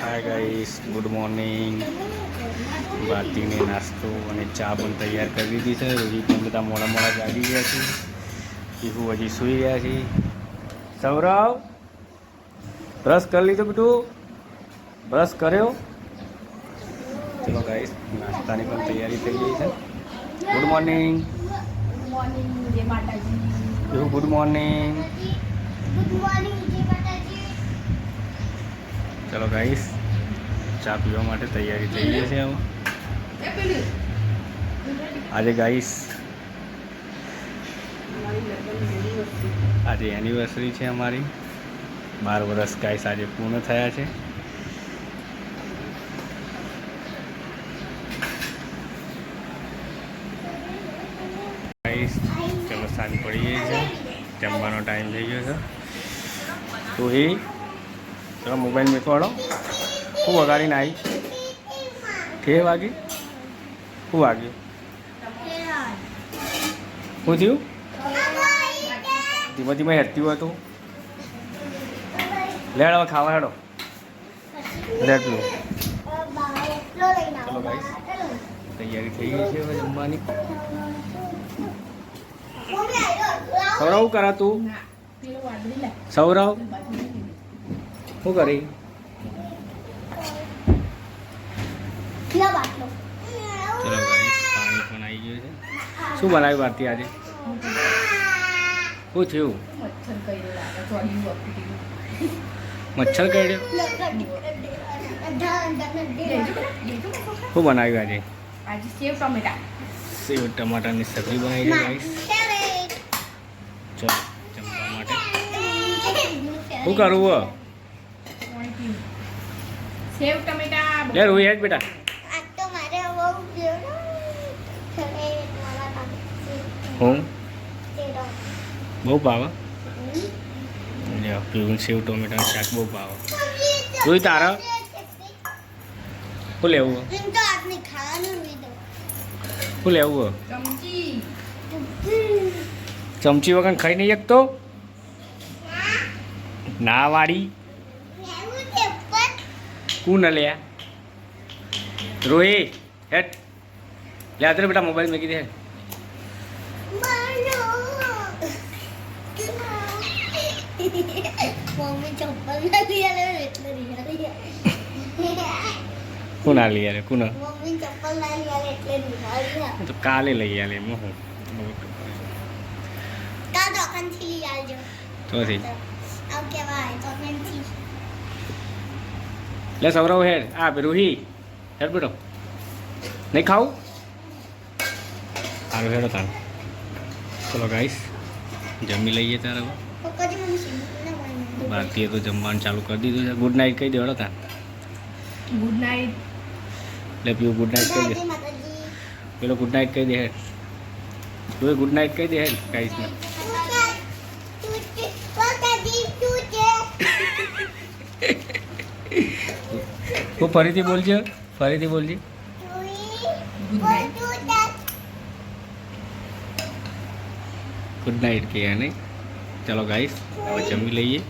હાય guys good morning બાટીને નાસ્તો અને ચા પણ તૈયાર કરી દીધી છે. રોજી પણ બધા મોડા મોડા જાગી ગયા છે. પીહુ હજી સૂઈ ગયા છે. સૌરવ બ્રશ કરી લીધો બધું બ્રશ કર્યો? ચલો ગાઈસ નાસ્તાની પણ તૈયારી થઈ ગઈ છે. Good morning Pihu good morning good morning ચલો ગાઈસ ચા પીવા માટે તૈયારી થઈ ગઈ છે હવે આજે ગાઈસ આજે એનિવર્સરી છે અમારી. બાર વર્ષ ગાઈસ આજે પૂર્ણ થયા છે. ચલો સાંજ પડી ગઈ છે. જમવાનો ટાઈમ થઈ ગયો છે. તો એ ચલો મોબાઈલ મેકવાડો શું વગાડીને આવી કે વાગી? શું વાગ્યું. શું થયું? ધીમે ધીમે હેરતી હતું લેડ હવે ખાવા હેડો. લેડ પીવો ચલો ગાઈસ તૈયારી થઈ ગઈ છે હવે જમવાની. સૌરવ કરા તું? સૌરવ? શું કરી? ચલો પાણી પણ આવી ગયું છે. શું બનાવ્યું ભારતી આજે? શું થયું? મચ્છર કર્યો? કરડ્યો શું બનાવ્યું આજે? આજે સેવ ટમેટા. સેવ ટમાટાની સબ્જી બનાવી છે ગાઈસ ચલો જમવા માટે. શું કરવું? સેવ ટમેટા લે રોહી હેડ બેટા. હું? બહુ ભાવે? પીવું સેવ ટમેટાનું શાક બહુ ભાવે. જોઈ તારા? શું લેવું? હો? શું લેવું? ચમચી. ચમચી વગર ખાઈ નહીં શકતો? ના વાળી. કું ન લે. રોહી હેટ લે આદર બેટા મોબાઈલ મેં દે એટલે રિહાઈ લઈ આલે? કું મમ્મી ચપ્પલ ના આલે એટલે રિહાઈ તો કાલે લઈ આલે એમાં હું. લઈ આવજો. તો કેવાય લે સૌરવ હેડ આ બે રૂહી હેડ બેટો નહીં ખાવું સારું હેડો તારું ચલો ગાઈસ જમી લઈએ તારે હવે પપ્પાજી મને સિંગલ ના મને ભારતીય તો જમવાનું ચાલુ કરી દીધું છે ગુડ નાઇટ કહી દે હેડો તાર ગુડ નાઇટ લે પીવું ગુડ નાઇટ કહી દે જય માતાજી પેલો ગુડ નાઇટ કહી દે હેડ તું ગુડ નાઇટ કહી દે હેડ ગાઈસને તું ફરીથી બોલજે ફરીથી બોલજે ગુડ નાઇટ કહે નહીં ચલો ગાઈસ હવે જમી લઈએ